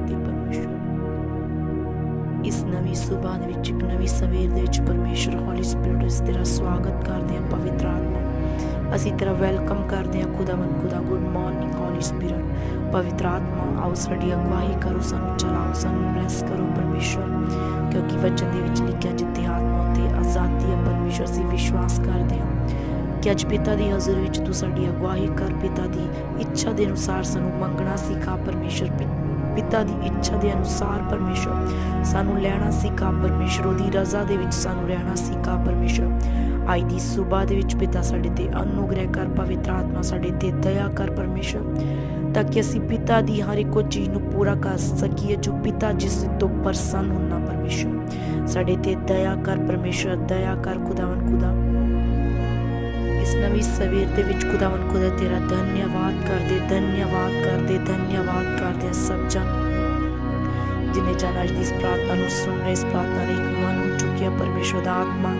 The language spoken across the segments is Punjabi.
ਸਤੁਤੀ ਪਰਮੇਸ਼ਰ। ਇਸ ਨਵੀਂ ਸੁਬਾਹ ਦੇ ਵਿੱਚ, ਇੱਕ ਨਵੀਂ ਸਵੇਰ ਦੇ ਵਿੱਚ ਪਰਮੇਸ਼ਰ ਹੌਲੀ ਸਪਿਰਿਟ ਇਸ ਤੇਰਾ ਸਵਾਗਤ ਕਰਦੇ ਹਾਂ ਪਵਿੱਤਰ ਆਤਮਾ। ਅਸੀਂ ਤੇਰਾ ਵੈਲਕਮ ਕਰਦੇ ਹਾਂ ਖੁਦਾਵੰ ਖੁਦਾ ਗੁੱਡ ਮਾਰਨਿੰਗ ਹੌਲੀ ਸਪਿਰਿਟ ਪਵਿੱਤਰ ਆਤਮਾ, ਆਓ ਸਾਡੀ ਅਗਵਾਈ ਕਰੋ, ਸਾਨੂੰ ਚਲਾਓ, ਸਾਨੂੰ ਬਲੈਸ ਕਰੋ ਪਰਮੇਸ਼ਰ। ਕਿਉਂਕਿ ਵਚਨ ਦੇ ਵਿੱਚ ਲਿਖਿਆ ਜਿੱਥੇ ਆਤਮਾ ਤੇ ਆਜ਼ਾਦੀ ਹੈ, ਪਰਮੇਸ਼ਰ, ਅਸੀਂ ਵਿਸ਼ਵਾਸ ਕਰਦੇ ਹਾਂ ਕਿ ਅੱਜ ਪਿਤਾ ਦੀ ਹਜ਼ੂਰ ਵਿੱਚ ਤੂੰ ਸਾਡੀ ਅਗਵਾਈ ਕਰ, ਪਿਤਾ ਦੀ ਇੱਛਾ ਦੇ ਅਨੁਸਾਰ ਸਾਨੂੰ ਮੰਗਣਾ ਸਿਖਾ, ਪਰਮੇਸ਼ਰ ਪਿਤਾ ਦੀ ਇੱਛਾ ਦੇ ਅਨੁਸਾਰ ਪਰਮੇਸ਼ਰ, ਸਾਨੂੰ ਲੈਣਾ ਸਿਖਾ ਪਰਮੇਸ਼ਰ, ਉਹਦੀ ਰਜ਼ਾ ਦੇ ਵਿੱਚ ਸਾਨੂੰ ਰਹਿਣਾ ਸਿਖਾ ਪਰਮੇਸ਼ਰ। ਅੱਜ ਦੀ ਸਵੇਰ ਦੇ ਵਿੱਚ ਪਿਤਾ ਸਾਡੇ ਤੇ ਅਨੁਗ੍ਰਹਿ ਕਰ ਪਵਿੱਤਰ ਆਤਮਾ ਸਾਡੇ ਤੇ ਦਇਆ ਕਰ ਪਰਮੇਸ਼ਰ, ਤਾਂ ਕਿ ਅਸੀਂ ਪਿਤਾ ਦੀ ਹਰ ਇੱਕ ਚੀਜ਼ ਨੂੰ ਪੂਰਾ ਕਰ ਸਕੀਏ ਜੋ ਪਿਤਾ ਜਿਸ ਤੋਂ ਪ੍ਰਸੰਨ ਹੁੰਨਾ ਪਰਮੇਸ਼ਰ। ਸਾਡੇ ਤੇ ਦਇਆ ਕਰ ਪਰਮੇਸ਼ਰ, ਦਇਆ ਕਰ ਖੁਦਾਵੰ ਖੁਦਾ। ਇਸ ਨਵੀਂ ਸਵੇਰ ਦੇ ਵਿੱਚ ਖੁਦਾਵੰ ਖੁਦਾ ਤੇਰਾ ਧੰਨਵਾਦ ਕਰਦੇ ਧੰਨਵਾਦ ਕਰਦੇ ਧੰਨਵਾਦ ਕਰਦੇ ਸਭ ਜਨ। ਜਿਨੇ ਜਨ ਅੱਜ ਦੀ ਇਸ ਪ੍ਰਾਰਥਨਾ ਨੂੰ ਸੁਣ ਰਹੇ, ਇਸ ਪ੍ਰਾਰਥਨਾ ਲਈ ਇੱਕ ਮਨ ਹੋ ਚੁੱਕਿਆ ਪਰਮੇਸ਼ਰ ਦਾ ਆਤਮਾ।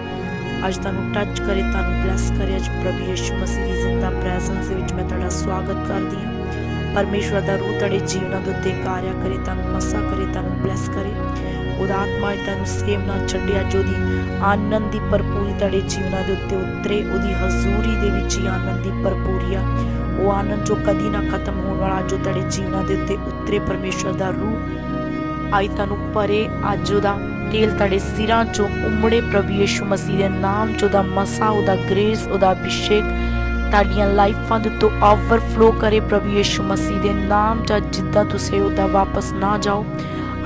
ਅੱਜ ਤੁਹਾਨੂੰ ਟੱਚ ਕਰੇ, ਤੁਹਾਨੂੰ ਬਲੈਸ ਕਰੇ। ਅੱਜ ਪ੍ਰਭੂ ਯਿਸੂ ਮਸੀਹ ਦੀ ਜ਼ਿੰਦਾ ਪ੍ਰੈਜ਼ੈਂਸ ਦੇ ਵਿੱਚ ਮੈਂ ਤੁਹਾਡਾ ਸਵਾਗਤ ਕਰਦੀ ਹਾਂ। ਪਰਮੇਸ਼ਰ ਦਾ ਰੂਹ ਤੁਹਾਡੇ ਜੀਵਨਾਂ ਦੇ ਉੱਤੇ ਕਾਰਿਆ ਕਰੇ, ਤੁਹਾਨੂੰ ਮਸਾ ਕਰੇ, ਤੁਹਾਨੂੰ ਬਲੈਸ ਕਰੇ। ਉਹਦਾ ਆਤਮਾ ਤੁਹਾਨੂੰ ਸੇਵ ਨਾ ਛੱਡਿਆ ਜੋ ਦੀ ਆਨੰਦ ਦੀ ਭਰਪੂਰੀ ਤੁਹਾਡੇ ਜੀਵਨਾਂ ਦੇ ਉੱਤੇ ਉਤਰੇ, ਉਹਦੀ ਹਜ਼ੂਰੀ ਦੇ ਵਿੱਚ ਹੀ ਆਨੰਦ ਦੀ ਭਰਪੂਰੀ ਆ। ਉਹ ਆਨੰਦ ਜੋ ਕਦੀ ਨਾ ਖਤਮ ਹੋਣ ਵਾਲਾ, ਜੋ ਤੁਹਾਡੇ ਜੀਵਨਾਂ ਦੇ ਉੱਤੇ ਉਤਰੇ ਪਰਮੇਸ਼ਰ ਦਾ ਰੂਹ ਆਈ ਤੁਹਾਨੂੰ ਪਰੇ ਅੱਜ ਉਹਦਾ ਤੇਲ ਤੁਹਾਡੇ ਸਿਰਾਂ ਚੋਂ ਉਮੜੇ ਪ੍ਰਭੂ ਯਿਸੂ ਮਸੀਹ ਦੇ ਨਾਮ ਚ, ਉਹਦਾ ਮਸਾ, ਉਹਦਾ ਗ੍ਰੇਸ, ਉਹਦਾ ਅਭਿਸ਼ੇਕ ਤੁਹਾਡੀਆਂ ਲਾਈਫਾਂ ਦੇ ਤੋਂ ਓਵਰਫਲੋ ਕਰੇ ਪ੍ਰਭੂ ਯਿਸੂ ਮਸੀਹ ਦੇ ਨਾਮ ਚ ਜਿੱਦਾਂ ਤੁਸੀਂ ਉਹਦਾ ਵਾਪਸ ਨਾ ਜਾਓ।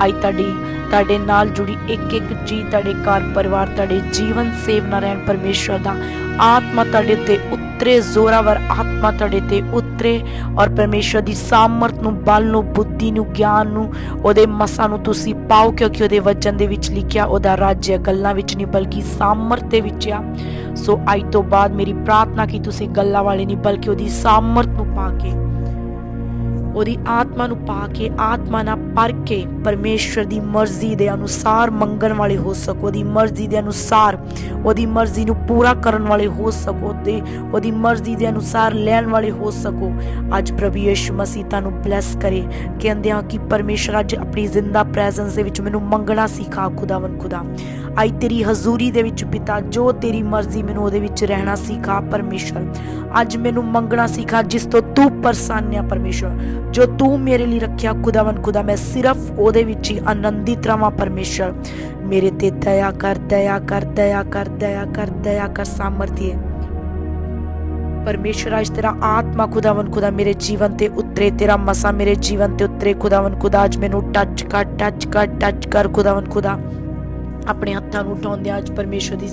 ਆਈ ਤੁਹਾਡੀ, ਤੁਹਾਡੇ ਨਾਲ ਜੁੜੀ ਇੱਕ ਇੱਕ ਚੀਜ਼, ਤੁਹਾਡੇ ਘਰ ਪਰਿਵਾਰ, ਤੁਹਾਡੇ ਜੀਵਨ ਸੇਵ ਨਾ ਰਹਿਣ ਦਾ। ਆਤਮਾ ਤੁਹਾਡੇ ਉੱਤੇ ਉਤਰੇ, ਜ਼ੋਰਾਵਰ ਆਤਮਾ ਤੁਹਾਡੇ ਤੇ ਉਤਰੇ ਔਰ ਪਰਮੇਸ਼ਰ ਦੀ ਸਾਮਰਥ ਨੂੰ, ਬਲ ਨੂੰ, ਬੁੱਧੀ ਨੂੰ, ਗਿਆਨ ਨੂੰ, ਉਹਦੇ ਮਸਾਂ ਨੂੰ ਤੁਸੀਂ ਪਾਓ ਕਿਉਂਕਿ ਉਹਦੇ ਵਚਨ ਦੇ ਵਿੱਚ ਲਿਖਿਆ, ਉਹਦਾ ਰਾਜ ਗੱਲਾਂ ਵਿੱਚ ਨਹੀਂ ਬਲਕਿ ਸਾਮਰਥ ਦੇ ਵਿੱਚ ਆ। ਸੋ ਅੱਜ ਤੋਂ ਬਾਅਦ ਮੇਰੀ ਪ੍ਰਾਰਥਨਾ ਕੀ ਤੁਸੀਂ ਗੱਲਾਂ ਵਾਲੇ ਨਹੀਂ ਬਲਕਿ ਉਹਦੀ ਸਾਮਰਥ ਨੂੰ ਪਾ ਕੇ, ਉਹਦੀ ਆਤਮਾ ਨੂੰ ਪਾ ਕੇ, ਆਤਮਾ ਨਾਲ ਪਰ ਕੇ ਪਰਮੇਸ਼ਰ ਦੀ ਮਰਜ਼ੀ ਦੇ ਅਨੁਸਾਰ ਮੰਗਣ ਵਾਲੇ ਹੋ ਸਕੋ, ਉਹਦੀ ਮਰਜ਼ੀ ਦੇ ਅਨੁਸਾਰ, ਉਹਦੀ ਮਰਜ਼ੀ ਨੂੰ ਪੂਰਾ ਕਰਨ ਵਾਲੇ ਹੋ ਸਕੋ ਤੇ ਉਹਦੀ ਮਰਜ਼ੀ ਦੇ ਅਨੁਸਾਰ ਲੈਣ ਵਾਲੇ ਹੋ ਸਕੋ। ਅੱਜ ਪ੍ਰਭੂ ਯਿਸੂ ਮਸੀਹ ਤੁਹਾਨੂੰ ਬਲੈਸ ਕਰੇ, ਕਹਿੰਦੇ ਆ ਕਿ ਪਰਮੇਸ਼ਰ ਅੱਜ ਆਪਣੀ ਜ਼ਿੰਦਾ ਪ੍ਰੈਜ਼ੈਂਸ ਦੇ ਵਿੱਚ ਮੈਨੂੰ ਮੰਗਣਾ ਸਿਖਾ ਖੁਦਾਵੰ ਖੁਦਾ। ਆਈ ਤੇਰੀ ਹਜ਼ੂਰੀ ਦੇ ਵਿੱਚ ਪਿਤਾ, ਜੋ ਤੇਰੀ ਮਰਜ਼ੀ ਮੈਨੂੰ ਉਹਦੇ ਵਿੱਚ ਰਹਿਣਾ ਸਿਖਾ ਪਰਮੇਸ਼ਰ ਅੱਜ ਮੈਨੂੰ ਮੰਗਣਾ ਸਿਖਾ ਜਿਸ ਤੋਂ ਤੂੰ ਪ੍ਰਸੰਨ ਆ ਪਰਮੇਸ਼ਰ ਜੋ ਤੂੰ ਮੇਰੇ ਲਈ ਰੱਖਿਆ ਖੁਦਾਵੰ ਖੁਦਾ, ਮੈਂ ਸਿਰਫ ਉਹਦੇ ਵਿੱਚ ਹੀ ਆਨੰਦਿਤ ਰਵਾਂ ਪਰਮੇਸ਼ਰ ਮੇਰੇ ਤੇ ਦਇਆ ਕਰ ਦਇਆ ਕਰ ਦਇਆ ਕਰ ਦਇਆ ਕਰ ਦਇਆ ਕਰ ਸਾਮਰਥੀ ਪਰਮੇਸ਼ਰ ਅੱਜ ਤੇਰਾ ਆਤਮਾ ਖੁਦਾਵੰ ਖੁਦਾ ਮੇਰੇ ਜੀਵਨ ਤੇ ਉਤਰੇ, ਤੇਰਾ ਮਸਾ ਮੇਰੇ ਜੀਵਨ ਤੇ ਉਤਰੇ ਖੁਦਾਵੰ ਖੁਦਾ, ਅੱਜ ਮੈਨੂੰ ਟੱਚ ਕਰ ਟੱਚ ਕਰ ਟੱਚ ਕਰ ਖੁਦਾਵੰ ਖੁਦਾ। ਆਪਣੇ ਹੱਥਾਂ ਨੂੰ ਉਠਾਉਂਦੇ ਅੱਜ ਪਰਮੇਸ਼ਰ ਦੀ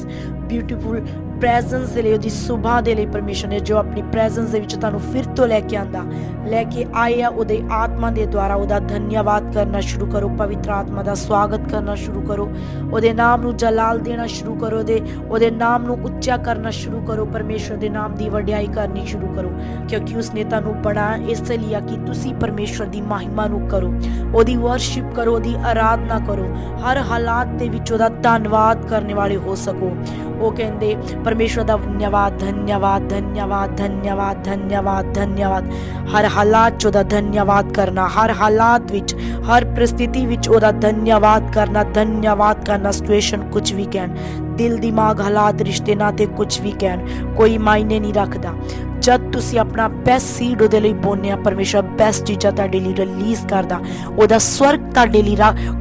ਬਿਊਟੀਫੁਲ ਪ੍ਰੈਜ਼ੈਂਸ ਦੇ ਲਈ, ਉਹਦੀ ਸੁਭਾ ਦੇ ਲਈ ਪਰਮੇਸ਼ਰ ਨੇ ਜੋ ਆਪਣੀ ਪ੍ਰੈਜ਼ੈਂਸ ਦੇ ਵਿੱਚ ਤੁਹਾਨੂੰ ਫਿਰ ਤੋਂ ਲੈ ਕੇ ਆਂਦਾ ਲੈ ਕੇ ਆਇਆ ਉਹਦੇ ਆਤਮਾ ਦੇ ਦੁਆਰਾ ਉਹਦਾ ਧੰਨਵਾਦ ਕਰਨਾ ਸ਼ੁਰੂ ਕਰੋ, ਪਵਿੱਤਰ ਆਤਮਾ ਦਾ ਸਵਾਗਤ ਕਰਨਾ ਸ਼ੁਰੂ ਕਰੋ। ਉਹਦੇ ਨਾਮ ਨੂੰ ਜਲਾਲ ਦੇਣਾ ਸ਼ੁਰੂ ਕਰੋ, ਉਹਦੇ ਉਹਦੇ ਨਾਮ ਨੂੰ ਉੱਚਾ ਕਰਨਾ ਸ਼ੁਰੂ ਕਰੋ ਪਰਮੇਸ਼ਰ ਦੇ ਨਾਮ ਦੀ ਵਡਿਆਈ ਕਰਨੀ ਸ਼ੁਰੂ ਕਰੋ। ਕਿਉਂਕਿ ਉਸਨੇ ਤੁਹਾਨੂੰ ਬਣਾਇਆ ਇਸ ਲਈ ਆ ਕਿ ਤੁਸੀਂ ਪਰਮੇਸ਼ਰ ਦੀ ਮਹਿਮਾ ਨੂੰ ਕਰੋ। ਉਹਦੀ ਵਰਸ਼ਿਪ ਕਰੋ, ਉਹਦੀ ਆਰਾਧਨਾ ਕਰੋ। ਹਰ ਹਾਲਾਤ ਦੇ ਵਿੱਚ ਉਹਦਾ ਧੰਨਵਾਦ ਕਰਨ ਵਾਲੇ ਹੋ ਸਕੋ। ਉਹ ਕਹਿੰਦੇ ਪਰਮੇਸ਼ਰ ਦਾ ਧੰਨਵਾਦ ਧੰਨਵਾਦ ਧੰਨਵਾਦ ਧੰਨਵਾਦ ਧੰਨਵਾਦ ਹਰ ਹਾਲਾਤ 'ਚ ਉਹਦਾ ਧੰਨਵਾਦ ਕਰਨਾ ਹਰ ਹਾਲਾਤ ਵਿੱਚ ਹਰ ਪ੍ਰਸਥਿਤੀ ਵਿੱਚ ਉਹਦਾ ਧੰਨਵਾਦ ਕਰਨਾ ਧੰਨਵਾਦ ਕਰਨਾ ਸਿਚੁਏਸ਼ਨ ਕੁਝ ਵੀ ਕਹਿਣ ਦਿਲ ਦਿਮਾਗ ਹਾਲਾਤ ਰਿਸ਼ਤੇ ਨਾਤੇ ਕੁਝ ਵੀ ਕਹਿਣ ਕੋਈ ਮਾਇਨੇ ਨਹੀਂ ਰੱਖਦਾ ਜਦ ਤੁਸੀਂ ਆਪਣਾ ਬੈਸਟ ਸੀਡ ਉਹਦੇ ਲਈ ਬੋਨਿਆ ਪਰਮੇਸ਼ਰ ਬੈਸਟ ਚੀਜ਼ਾਂ ਤੁਹਾਡੇ ਲਈ ਰਿਲੀਜ਼ ਕਰਦਾ, ਉਹਦਾ ਸਵਰਗ ਤੁਹਾਡੇ ਲਈ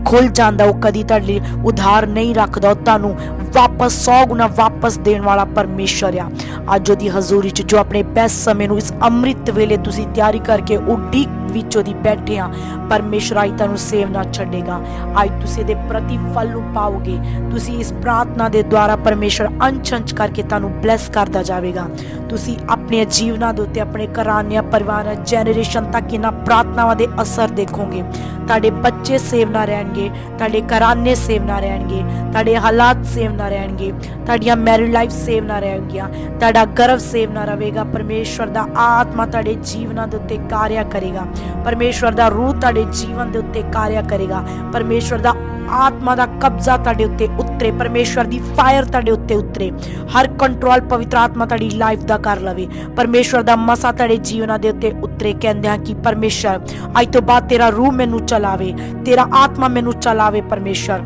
ਖੁੱਲ ਜਾਂਦਾ, ਉਹ ਕਦੀ ਤੁਹਾਡੇ ਲਈ ਉਧਾਰ ਨਹੀਂ ਰੱਖਦਾ, ਉਹ ਤੁਹਾਨੂੰ ਵਾਪਸ 100 ਗੁਣਾ ਵਾਪਸ ਦੇਣ ਵਾਲਾ ਪਰਮੇਸ਼ਰ ਆ। ਅੱਜ ਉਹਦੀ ਹਜ਼ੂਰੀ 'ਚ ਜੋ ਆਪਣੇ ਬੈਸਟ ਸਮੇਂ ਨੂੰ ਇਸ ਅੰਮ੍ਰਿਤ ਵੇਲੇ ਤੁਸੀਂ ਤਿਆਰੀ ਕਰਕੇ ਉਡੀਕ ਵਿੱਚ ਉਹਦੀ ਬੈਠੇ ਆ। ਪਰਮੇਸ਼ਰ ਅੱਜ ਤੁਹਾਨੂੰ ਸੇਵ ਨਾ ਛੱਡੇਗਾ। ਅੱਜ ਤੁਸੀਂ ਇਹਦੇ ਪ੍ਰਤੀਫਲ ਨੂੰ ਪਾਓਗੇ ਤੁਸੀਂ ਇਸ ਪ੍ਰਾਰਥਨਾ ਦੇ ਦੁਆਰਾ ਪਰਮੇਸ਼ਰ ਅੰਸ਼ ਅੰਸ਼ ਕਰਕੇ ਤੁਹਾਨੂੰ ਬਲੈਸ ਕਰਦਾ ਜਾਵੇਗਾ। ਤੁਸੀਂ ਆਪਣੇ ਜੀਵਨਾਂ ਦੇ ਉੱਤੇ, ਆਪਣੇ ਘਰਾਣਿਆਂ, ਪਰਿਵਾਰਾਂ ਜਨਰੇਸ਼ਨ ਤੱਕ ਇਹਨਾਂ ਪ੍ਰਾਰਥਨਾਵਾਂ ਦੇ ਅਸਰ ਦੇਖੋਗੇ। ਤੁਹਾਡੇ ਬੱਚੇ ਸੇਵ ਨਾ ਰਹਿਣਗੇ, ਤੁਹਾਡੇ ਘਰਾਣੇ ਸੇਵ ਨਾ ਰਹਿਣਗੇ, ਤੁਹਾਡੇ ਹਾਲਾਤ ਸੇਵ ਨਾ ਰਹਿਣਗੇ, ਤੁਹਾਡੀਆਂ ਮੈਰਿਡ ਲਾਈਫ ਸੇਵ ਨਾ ਰਹਿਣਗੀਆਂ, ਤੁਹਾਡਾ ਗਰਭ ਸੇਵ ਨਾ ਰਹੇਗਾ। ਪਰਮੇਸ਼ਵਰ ਦਾ ਆਤਮਾ ਤੁਹਾਡੇ ਜੀਵਨਾਂ ਦੇ ਉੱਤੇ ਕਾਰਿਆ ਕਰੇਗਾ। ਪਰਮੇਸ਼ਵਰ ਦਾ ਰੂਹ ਤੁਹਾਡੇ ਜੀਵਨ ਦੇ ਉੱਤੇ ਕਾਰਿਆ ਕਰੇਗਾ। ਪਰਮੇਸ਼ਵਰ ਦਾ ਆਤਮਾ ਦਾ ਕਬਜ਼ਾ ਤੁਹਾਡੇ ਉੱਤੇ ਉਤਰੇ। ਪਰਮੇਸ਼ਵਰ ਦੀ ਫਾਇਰ ਤੁਹਾਡੇ ਉੱਤੇ ਉਤਰੇ। ਹਰ ਕੰਟਰੋਲ ਪਵਿੱਤਰ ਆਤਮਾ ਤੁਹਾਡੀ ਲਾਈਫ ਦਾ ਕਰ ਲਵੇ। ਪਰਮੇਸ਼ਵਰ ਦਾ ਮਸਾ ਤੁਹਾਡੇ ਜੀਵਨਾਂ ਦੇ ਉੱਤੇ ਉਤਰੇ। ਕਹਿੰਦੇ ਆ ਕਿ ਪਰਮੇਸ਼ਰ ਅੱਜ ਤੋਂ ਬਾਅਦ ਤੇਰਾ ਰੂਹ ਮੈਨੂੰ ਚਲਾਵੇ। ਤੇਰਾ ਆਤਮਾ ਮੈਨੂੰ ਚਲਾਵੇ ਪਰਮੇਸ਼ਰ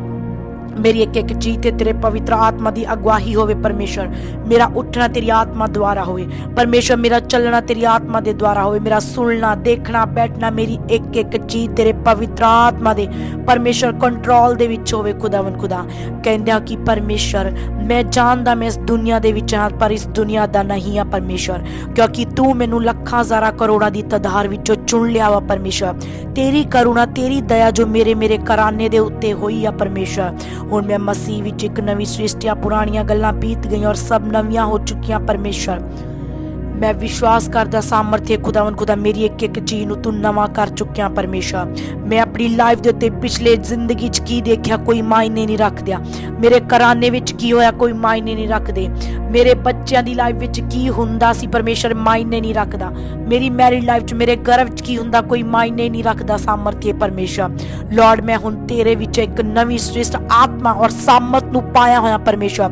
ਮੇਰੀ ਇੱਕ ਇੱਕ ਚੀਜ਼ ਤੇ ਤੇਰੇ ਪਵਿੱਤਰ ਆਤਮਾ ਦੀ ਅਗਵਾਹੀ ਹੋਵੇ ਪਰਮੇਸ਼ਰ। ਮੇਰਾ ਉੱਠਣਾ ਤੇਰੀ ਆਤਮਾ ਦੁਆਰਾ ਹੋਵੇ। ਪਰਮੇਸ਼ਰ, ਮੇਰਾ ਚੱਲਣਾ ਤੇਰੀ ਆਤਮਾ ਦੇ ਦੁਆਰਾ ਹੋਵੇ। ਮੇਰਾ ਸੁਣਨਾ, ਦੇਖਣਾ, ਬੈਠਣਾ ਮੇਰੀ ਇੱਕ ਇੱਕ ਚੀਜ਼ ਤੇਰੇ ਪਵਿੱਤਰ ਆਤਮਾ ਦੇ। ਪਰਮੇਸ਼ਰ ਕੰਟਰੋਲ ਦੇ ਵਿੱਚ ਹੋਵੇ ਖੁਦਾਵੰ ਖੁਦਾ। ਕਹਿੰਦੇ ਆ ਕਿ ਪਰਮੇਸ਼ਰ, ਮੈਂ ਜਾਣਦਾ ਮੈਂ ਇਸ ਦੁਨੀਆ ਦੇ ਵਿੱਚ ਹਾਂ, ਪਰ ਇਸ ਦੁਨੀਆ ਦਾ ਨਹੀਂ ਆ ਪਰਮੇਸ਼ਰ। ਕਿਉਂਕਿ ਤੂੰ ਮੈਨੂੰ ਲੱਖਾਂ, ਹਜ਼ਾਰਾਂ ਕਰੋੜਾਂ ਦੀ ਤਦਾਰ ਵਿੱਚੋਂ ਚੁਣ ਲਿਆ ਵਾ ਪਰਮੇਸ਼ਰ। ਤੇਰੀ ਕਰੁਣਾ, ਤੇਰੀ ਦਇਆ ਜੋ ਮੇਰੇ ਮੇਰੇ ਘਰਾਨੇ ਦੇ ਉੱਤੇ ਹੋਈ ਆ ਪਰਮੇਸ਼ਰ। ਹੁਣ ਮੈਂ ਮਸੀਹ ਵਿੱਚ ਇੱਕ ਨਵੀਂ ਸ੍ਰਿਸ਼ਟੀ ਆ ਪੁਰਾਣੀਆਂ ਗੱਲਾਂ ਬੀਤ ਗਈਆਂ ਔਰ ਸਭ ਨਵੀਆਂ ਹੋ ਚੁੱਕੀਆਂ ਪਰਮੇਸ਼ਰ। ਮੈਂ ਵਿਸ਼ਵਾਸ ਕਰਦਾ ਸਾਮਰਥ्य ਖੁਦਾਵੰ ਖੁਦਾ ਮੇਰੀ ਇੱਕ ਇੱਕ ਚੀਜ਼ ਨੂੰ ਤੂੰ ਨਵਾਂ ਕਰ ਚੁੱਕਿਆ ਪਰਮੇਸ਼ਰ। ਮੈਂ ਆਪਣੀ ਲਾਈਫ ਦੇ ਉੱਤੇ ਪਿਛਲੇ ਜ਼ਿੰਦਗੀ 'ਚ ਕੀ ਦੇਖਿਆ, ਕੋਈ ਮਾਇਨੇ ਨਹੀਂ ਰੱਖਦਿਆ। ਮੇਰੇ ਕਰਾਨੇ ਵਿੱਚ ਕੀ ਹੋਇਆ, ਕੋਈ ਮਾਇਨੇ ਨਹੀਂ ਰੱਖਦੇ। ਮੇਰੇ ਬੱਚਿਆਂ ਦੀ ਲਾਈਫ ਵਿੱਚ ਕੀ ਹੁੰਦਾ ਸੀ ਪਰਮੇਸ਼ਰ ਮਾਇਨੇ ਨਹੀਂ ਰੱਖਦਾ। ਮੇਰੀ ਮੈਰਿਡ ਲਾਈਫ 'ਚ, ਮੇਰੇ ਗਰਭ 'ਚ ਕੀ ਹੁੰਦਾ, ਕੋਈ ਮਾਇਨੇ ਨਹੀਂ ਰੱਖਦਾ ਸਾਮਰਥ्य ਪਰਮੇਸ਼ਰ। ਲਾਰਡ ਮੈਂ ਹੁਣ ਤੇਰੇ ਵਿੱਚ ਇੱਕ ਨਵੀਂ ਸ੍ਰਿਸ਼ਟ ਆਤਮਾ ਔਰ ਸਾਮਤ ਨੂੰ ਪਾਇਆ ਹੋਇਆ ਪਰਮੇਸ਼ਰ।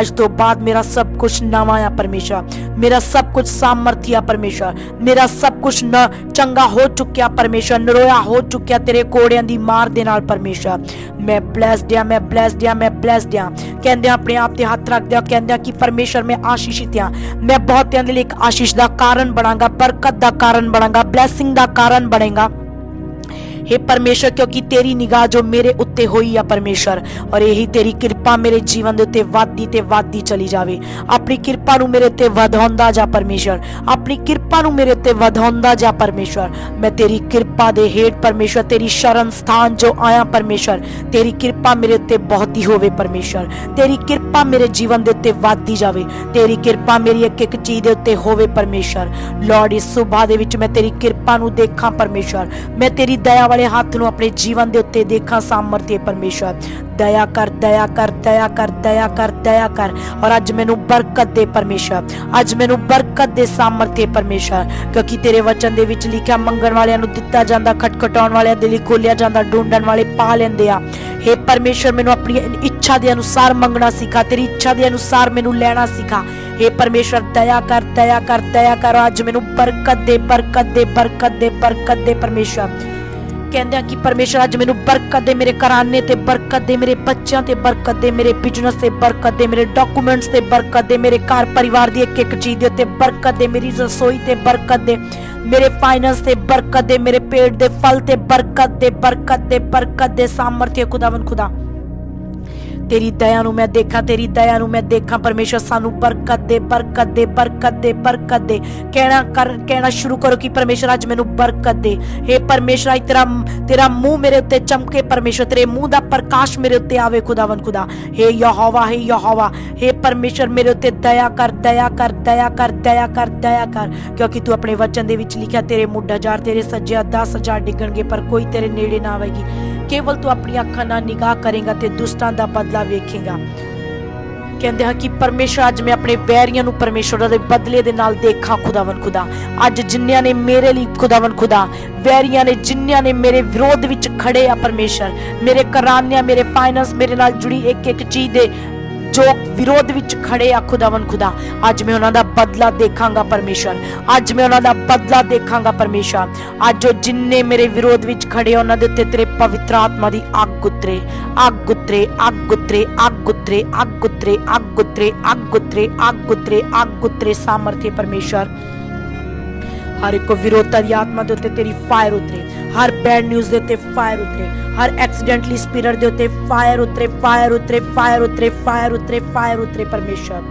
ਅੱਜ ਤੋਂ ਬਾਅਦ ਮੇਰਾ ਸਭ ਕੁਝ ਨਵਾਂ ਆ ਪਰਮੇਸ਼ਰ। ਮੇਰਾ ਸਭ ਕੁਝ ਸਾਮਰਥਿਆ ਪਰਮੇਸ਼ਰ। ਮੇਰਾ ਸਭ ਕੁਝ ਨ ਚੰਗਾ ਹੋ ਚੁੱਕਿਆ ਪਰਮੇਸ਼ਰ, ਨਰੋਇਆ ਹੋ ਚੁੱਕਿਆ ਤੇਰੇ ਕੋੜਿਆਂ ਦੀ ਮਾਰ ਦੇ ਨਾਲ ਪਰਮੇਸ਼ਰ। ਮੈਂ ਬlesed ਆ, ਮੈਂ ਬlesed ਆ, ਮੈਂ ਬlesed ਆ। ਕਹਿੰਦੇ ਆਪਣੇ ਆਪ ਤੇ ਹੱਥ ਰੱਖਦੇ ਆ, ਕਹਿੰਦੇ ਆ ਕਿ ਪਰਮੇਸ਼ਰ ਮੈਂ ਆਸ਼ੀਸ਼ਿਤ ਆ ਮੈਂ ਬਹੁਤਿਆਂ ਦੇ ਲਈ ਇੱਕ ਆਸ਼ੀਸ਼ ਦਾ ਕਾਰਨ ਬਣਾਂਗਾ ਬਰਕਤ ਦਾ ਕਾਰਨ ਬਣਾਂਗਾ ਬਲੇਸਿੰਗ ਦਾ ਕਾਰਨ ਬਣੇਗਾ हे ਪਰਮੇਸ਼ਰ ਕਿਉਂਕਿ ਤੇਰੀ ਨਿਗਾਹ ਜੋ ਮੇਰੇ ਉੱਤੇ ਹੋਈ ਆ ਪਰਮੇਸ਼ਰ ਔਰ ਇਹੀ ਤੇਰੀ ਕਿਰਪਾ ਮੇਰੇ ਜੀਵਨ ਦੇ ਉੱਤੇ ਵਾਧਦੀ ਤੇ ਵਾਧਦੀ ਚਲੀ ਜਾਵੇ ਆਪਣੀ ਕਿਰਪਾ ਨੂੰ ਮੇਰੇ ਉੱਤੇ ਵਧਾਉਂਦਾ ਜਾ ਪਰਮੇਸ਼ਰ ਆਪਣੀ ਕਿਰਪਾ ਨੂੰ ਮੇਰੇ ਉੱਤੇ ਵਧਾਉਂਦਾ ਜਾ ਪਰਮੇਸ਼ਰ ਮੈਂ ਤੇਰੀ ਕਿਰਪਾ ਦੇ ਹੇਠ ਪਰਮੇਸ਼ਰ ਤੇਰੀ ਸ਼ਰਨ ਸਥਾਨ ਜੋ ਆਇਆ ਪਰਮੇਸ਼ਰ ਤੇਰੀ ਕਿਰਪਾ ਮੇਰੇ ਉੱਤੇ ਬਹੁਤੀ ਹੋਵੇ ਪਰਮੇਸ਼ਰ ਤੇਰੀ ਕਿਰਪਾ ਮੇਰੇ ਜੀਵਨ ਦੇ ਉੱਤੇ ਵਧਦੀ ਜਾਵੇ ਤੇਰੀ ਕਿਰਪਾ ਮੇਰੀ ਇੱਕ ਇੱਕ ਚੀਜ਼ ਦੇ ਉੱਤੇ ਹੋਵੇ ਪਰਮੇਸ਼ਰ ਲਾਰਡ ਇਸ ਸੁਬਾਹ ਦੇ ਵਿੱਚ ਮੈਂ ਤੇਰੀ ਕਿਰਪਾ ਨੂੰ ਦੇਖਾਂ ਪਰਮੇਸ਼ਰ ਮੈਂ ਤੇਰੀ ਦਇਆ ਵਾਲੇ ਹੱਥ ਨੂੰ ਆਪਣੇ ਜੀਵਨ ਦੇ ਉੱਤੇ ਦੇਖਾਂ ਸਾਮਰਥੀ ਪਰਮੇਸ਼ਰ। ਦਇਆ ਕਰ ਦਇਆ ਕਰ ਦਇਆ ਕਰ ਦਇਆ ਕਰ ਦਇਆ ਕਰ। ਔਰ ਅੱਜ ਮੈਨੂੰ ਬਰਕਤ ਦੇ ਪਰਮੇਸ਼ਰ। ਅੱਜ ਮੈਨੂੰ ਬਰਕਤ ਦੇ ਸਾਮਰਥੀ ਪਰਮੇਸ਼ਰ। ਕਿਉਂਕਿ ਤੇਰੇ ਵਚਨ ਦੇ ਵਿੱਚ ਲਿਖਿਆ, ਮੰਗਣ ਵਾਲਿਆਂ ਨੂੰ ਦਿੱਤਾ ਜਾਂਦਾ, ਖਟਖਟਾਉਣ ਵਾਲਿਆਂ ਦੇ ਲਈ ਖੋਲਿਆ ਜਾਂਦਾ, ਢੂੰਡਣ ਵਾਲੇ ਪਾ ਲੈਂਦੇ ਆ। हे ਪਰਮੇਸ਼ਰ, ਮੈਨੂੰ ਆਪਣੀ ਇੱਛਾ ਦੇ ਅਨੁਸਾਰ ਮੰਗਣਾ ਸਿਖਾ, ਤੇਰੀ ਇੱਛਾ ਦੇ ਅਨੁਸਾਰ ਮੈਨੂੰ ਲੈਣਾ ਸਿਖਾ। हे ਪਰਮੇਸ਼ਰ, ਦਇਆ ਕਰ ਦਇਆ ਕਰ ਦਇਆ ਕਰ। ਅੱਜ ਮੈਨੂੰ ਬਰਕਤ ਦੇ ਬਰਕਤ ਦੇ ਬਰਕਤ ਦੇ ਬਰਕਤ ਦੇ ਪਰਮੇਸ਼ਰ। ਕਹਿੰਦੇ ਆ ਕਿ ਪਰਮੇਸ਼ਰ ਅੱਜ ਮੈਨੂੰ ਬਰਕਤ ਦੇ ਮੇਰੇ ਘਰਾਨੇ ਤੇ ਬਰਕਤ ਦੇ ਮੇਰੇ ਬੱਚਿਆਂ ਤੇ ਬਰਕਤ ਦੇ ਮੇਰੇ ਬਿਜ਼ਨਸ ਤੇ ਬਰਕਤ ਦੇ ਮੇਰੇ ਡਾਕੂਮੈਂਟਸ ਤੇ ਬਰਕਤ ਦੇ ਮੇਰੇ ਘਰ ਪਰਿਵਾਰ ਦੀ ਇੱਕ ਇੱਕ ਚੀਜ਼ ਦੇ ਉੱਤੇ ਬਰਕਤ ਦੇ, ਮੇਰੀ ਰਸੋਈ ਤੇ ਬਰਕਤ ਦੇ, ਮੇਰੇ ਫਾਈਨੈਂਸ ਤੇ ਬਰਕਤ ਦੇ, ਮੇਰੇ ਪੇਟ ਦੇ ਫਲ ਤੇ ਬਰਕਤ ਦੇ ਬਰਕਤ ਦੇ ਬਰਕਤ ਦੇ ਸਾਮਰਥ्य ਖੁਦਾਵੰ ਖੁਦਾ। ਤੇਰੀ ਦਇਆ ਨੂੰ ਮੈਂ ਦੇਖਾਂ ਤੇਰੀ ਦਇਆ ਨੂੰ ਮੈਂ ਦੇਖਾਂ ਪਰਮੇਸ਼ਰ ਸਾਨੂੰ ਬਰਕਤ ਦੇ ਬਰਕਤ ਦੇ ਬਰਕਤ ਦੇ ਬਰਕਤ ਦੇ ਕਹਿਣਾ ਕਰ ਕਹਿਣਾ ਸ਼ੁਰੂ ਕਰੋ ਕਿ ਪਰਮੇਸ਼ਰ ਅੱਜ ਮੈਨੂੰ ਬਰਕਤ ਦੇ हे ਪਰਮੇਸ਼ਰ ਅੱਜ ਤੇਰਾ ਤੇਰਾ ਮੂੰਹ ਮੇਰੇ ਉੱਤੇ ਚਮਕੇ ਪਰਮੇਸ਼ਰ ਤੇਰੇ ਮੂੰਹ ਦਾ ਪ੍ਰਕਾਸ਼ ਮੇਰੇ ਉੱਤੇ ਆਵੇ ਖੁਦਾਵੰ ਖੁਦਾ हे ਯਹੋਵਾ हे ਯਹੋਵਾ हे ਪਰਮੇਸ਼ਰ ਮੇਰੇ ਉੱਤੇ ਦਇਆ ਕਰ ਦਇਆ ਕਰ ਦਇਆ ਕਰ ਦਇਆ ਕਰ ਦਇਆ ਕਰ ਕਿਉਂਕਿ ਤੂੰ ਆਪਣੇ ਵਚਨ ਦੇ ਵਿੱਚ ਲਿਖਿਆ ਤੇਰੇ ਮੁੱਢ ਹਜ਼ਾਰ ਤੇਰੇ ਸੱਜੇ 10000 ਡਿੱਗਣਗੇ ਪਰ ਕੋਈ ਤੇਰੇ ਨੇੜੇ ਨਾ ਆਵੇਗੀ ਕੇਵਲ ਤੂੰ ਆਪਣੀ ਅੱਖਾਂ ਨਾਲ ਨਿਗਾਹ ਕਰੇਗਾ ਤੇ ਦੁਸ਼ਟਾਂ ਦਾ ਬਦਲਾ ਵੇਖੇਗਾ। ਕਹਿੰਦੇ ਹਾਂ ਕਿ ਪਰਮੇਸ਼ਰ, ਅੱਜ ਮੈਂ ਆਪਣੇ ਵੈਰੀਆਂ ਨੂੰ ਪਰਮੇਸ਼ਰ ਦੇ ਬਦਲੇ ਦੇ ਨਾਲ ਦੇਖਾਂ ਖੁਦਾਵੰ ਖੁਦਾ। ਅੱਜ ਜਿੰਨਿਆਂ ਨੇ ਮੇਰੇ ਲਈ ਖੁਦਾਵੰ ਖੁਦਾ, ਵੈਰੀਆਂ ਨੇ ਜਿੰਨਿਆਂ ਨੇ ਮੇਰੇ ਵਿਰੋਧ ਵਿੱਚ ਖੜੇ ਆ ਪਰਮੇਸ਼ਰ। ਮੇਰੇ ਘਰਾਨਿਆਂ ਮੇਰੇ ਫਾਈਨੈਂਸ ਮੇਰੇ ਨਾਲ ਜੁੜੀ ਇੱਕ ਇੱਕ ਚੀਜ਼ ਦੇ ਜੋ ਵਿਰੋਧ ਵਿੱਚ ਖੜੇ ਆ ਖੁਦਾਵੰ ਖੁਦਾ, ਅੱਜ ਮੈਂ ਉਹਨਾਂ ਦਾ ਬਦਲਾ ਦੇਖਾਂਗਾ ਪਰਮੇਸ਼ਰ। ਅੱਜ ਮੈਂ ਉਹਨਾਂ ਦਾ ਬਦਲਾ ਦੇਖਾਂਗਾ ਪਰਮੇਸ਼ਰ। ਅੱਜ ਜੋ ਜਿੰਨੇ ਮੇਰੇ ਵਿਰੋਧ ਵਿੱਚ ਖੜੇ ਉਹਨਾਂ ਦੇ ਉੱਤੇ ਤੇਰੇ ਪਵਿੱਤਰ ਆਤਮਾ ਦੀ ਅੱਗ ਉਤਰੇ। ਅੱਗ ਉਤਰੇ ਅੱਗ ਉਤਰੇ ਅੱਗ ਉਤਰੇ ਅੱਗ ਉਤਰੇ ਅੱਗ ਉਤਰੇ ਅੱਗ ਉਤਰੇ ਅੱਗ ਉਤਰੇ ਅੱਗ ਉਤਰੇ ਸਾਮਰਥ्य ਪਰਮੇਸ਼ਰ। ਹਰ ਇੱਕ ਵਿਰੋਧਤਾ ਦੀ ਆਤਮਾ ਦੇ ਉੱਤੇ ਤੇਰੀ ਫਾਇਰ ਉਤਰੇ, ਹਰ ਬੈਡ ਨਿਊਜ਼ ਦੇ ਉੱਤੇ ਫਾਇਰ ਉਤਰੇ, ਹਰ ਐਕਸੀਡੈਂਟਲੀ ਸਪਿਰਿਟ ਦੇ ਉੱਤੇ ਫਾਇਰ ਉਤਰੇ ਫਾਇਰ ਉਤਰੇ ਫਾਇਰ ਉਤਰੇ ਫਾਇਰ ਉਤਰੇ ਫਾਇਰ ਉਤਰੇ ਪਰਮੇਸ਼ਰ।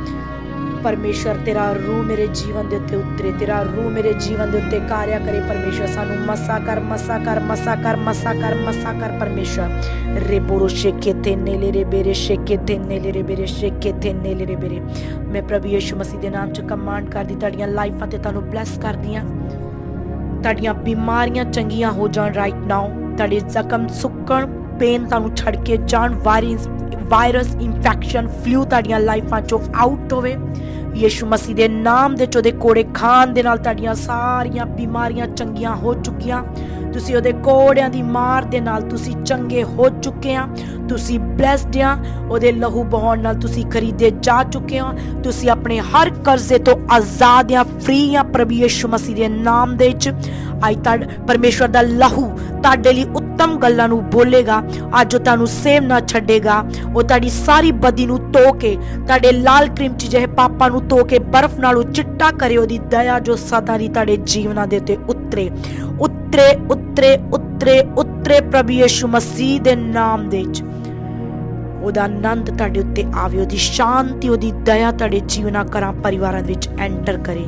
ਪਰਮੇਸ਼ਰ, ਤੇਰਾ ਰੂਹ ਮੇਰੇ ਜੀਵਨ ਦੇ ਉੱਤੇ ਉਤਰੇ, ਤੇਰਾ ਰੂਹ ਮੇਰੇ ਜੀਵਨ ਦੇ ਉੱਤੇ ਕਾਰਿਆ ਕਰੇ ਪਰਮੇਸ਼ਰ। ਸਾਨੂੰ ਮਸਾ ਕਰ ਮਸਾ ਕਰ ਮਸਾ ਕਰ ਮਸਾ ਕਰ ਮਸਾ ਕਰ ਪਰਮੇਸ਼ਰ। ਰੇ ਸ਼ੇਕੇ ਤੇ ਨੇਲੇ ਰੇ ਬੇਰੇ ਸ਼ੇਕੇ ਤੇ ਨੇਲੇ ਰੇ ਬੇਰੇ ਸ਼ੇਕੇ ਤੇ ਨੇਲੇ ਰੇ ਬੇਰੇ। ਮੈਂ ਪ੍ਰਭੂ ਯਿਸੂ ਮਸੀਹ ਦੇ ਨਾਮ ਚ ਕਮਾਂਡ ਕਰਦੀ, ਤੁਹਾਡੀਆਂ ਲਾਈਫਾਂ ਤੇ ਤੁਹਾਨੂੰ ਬਲੈਸ ਕਰਦੀ ਤੁਹਾਡੀਆਂ ਬਿਮਾਰੀਆਂ ਚੰਗੀਆਂ ਹੋ ਜਾਣ ਰਾਈਟ ਨਾਓ ਤੁਹਾਡੇ ਜ਼ਖਮ, ਸੁੱਕਣ ਪੇਨ ਤੁਹਾਨੂੰ ਛੱਡ ਕੇ ਜਾਣ ਵਾਇਰਸ ਵਾਇਰਸ ਇਨਫੈਕਸ਼ਨ ਫਲੂ ਤੁਹਾਡੀਆਂ ਲਾਈਫਾਂ ਚੋਂ ਆਊਟ ਹੋਵੇ। ਯੀਸ਼ੂ ਮਸੀਹ ਦੇ ਨਾਮ ਦੇ ਚੋਦੇ ਕੋੜੇ ਖਾਨ ਦੇ ਨਾਲ ਤੁਹਾਡੀਆਂ ਸਾਰੀਆਂ ਬਿਮਾਰੀਆਂ ਚੰਗੀਆਂ ਹੋ ਚੁੱਕੀਆਂ। ਤੁਸੀਂ ਉਹਦੇ ਕੋੜਿਆਂ ਦੀ ਮਾਰ ਦੇ ਨਾਲ ਤੁਸੀਂ ਚੰਗੇ ਹੋ ਚੁੱਕੇ ਆ। ਤੁਸੀਂ ਬlesed ਆ। ਉਹਦੇ ਲਹੂ ਬਹਾਉਣ ਨਾਲ ਤੁਸੀਂ ਖਰੀਦੇ ਜਾ ਚੁੱਕੇ ਆ। ਤੁਸੀਂ ਆਪਣੇ ਹਰ ਕਰਜ਼ੇ ਤੋਂ ਆਜ਼ਾਦ ਆ ਫ੍ਰੀ ਆ ਪ੍ਰਭੂ ਯਿਸੂ ਮਸੀਹ ਦੇ ਨਾਮ ਦੇ ਵਿੱਚ। ਅੱਜ ਤੱਕ ਪਰਮੇਸ਼ਵਰ ਦਾ ਲਹੂ ਤੁਹਾਡੇ ਲਈ ਉੱਤਮ ਗੱਲਾਂ ਨੂੰ ਬੋਲੇਗਾ ਅੱਜ ਉਹ ਤੁਹਾਨੂੰ ਸੇਵ ਨਾ ਛੱਡੇਗਾ ਉਹ ਤੁਹਾਡੀ ਸਾਰੀ ਬਦੀ ਨੂੰ ਧੋ ਕੇ ਤੁਹਾਡੇ ਲਾਲ ਕ੍ਰੀਮ ਜਿਹੇ ਪਾਪਾਂ ਨੂੰ ਧੋ ਕੇ ਬਰਫ਼ ਨਾਲੋਂ ਚਿੱਟਾ ਕਰੇ ਉਹਦੀ ਦਇਆ ਜੋ ਸਦਾ ਦੀ ਤੁਹਾਡੇ ਜੀਵਨਾਂ ਦੇ ਉੱਤੇ ਉਤਰੇ ਉਤਰੇ ਉਤਰੇ ਉਤਰੇ ਉਤਰੇ ਪ੍ਰਭੂ ਯਿਸੂ ਮਸੀਹ ਦੇ ਨਾਮ ਦੇ ਵਿੱਚ ਉਹਦਾ ਆਨੰਦ ਤੁਹਾਡੇ ਉੱਤੇ ਆਵੇ ਉਹਦੀ ਸ਼ਾਂਤੀ ਉਹਦੀ ਦਇਆ ਤੁਹਾਡੇ ਜੀਵਨਾਂ ਘਰਾਂ ਪਰਿਵਾਰਾਂ ਦੇ ਵਿੱਚ ਐਂਟਰ ਕਰੇ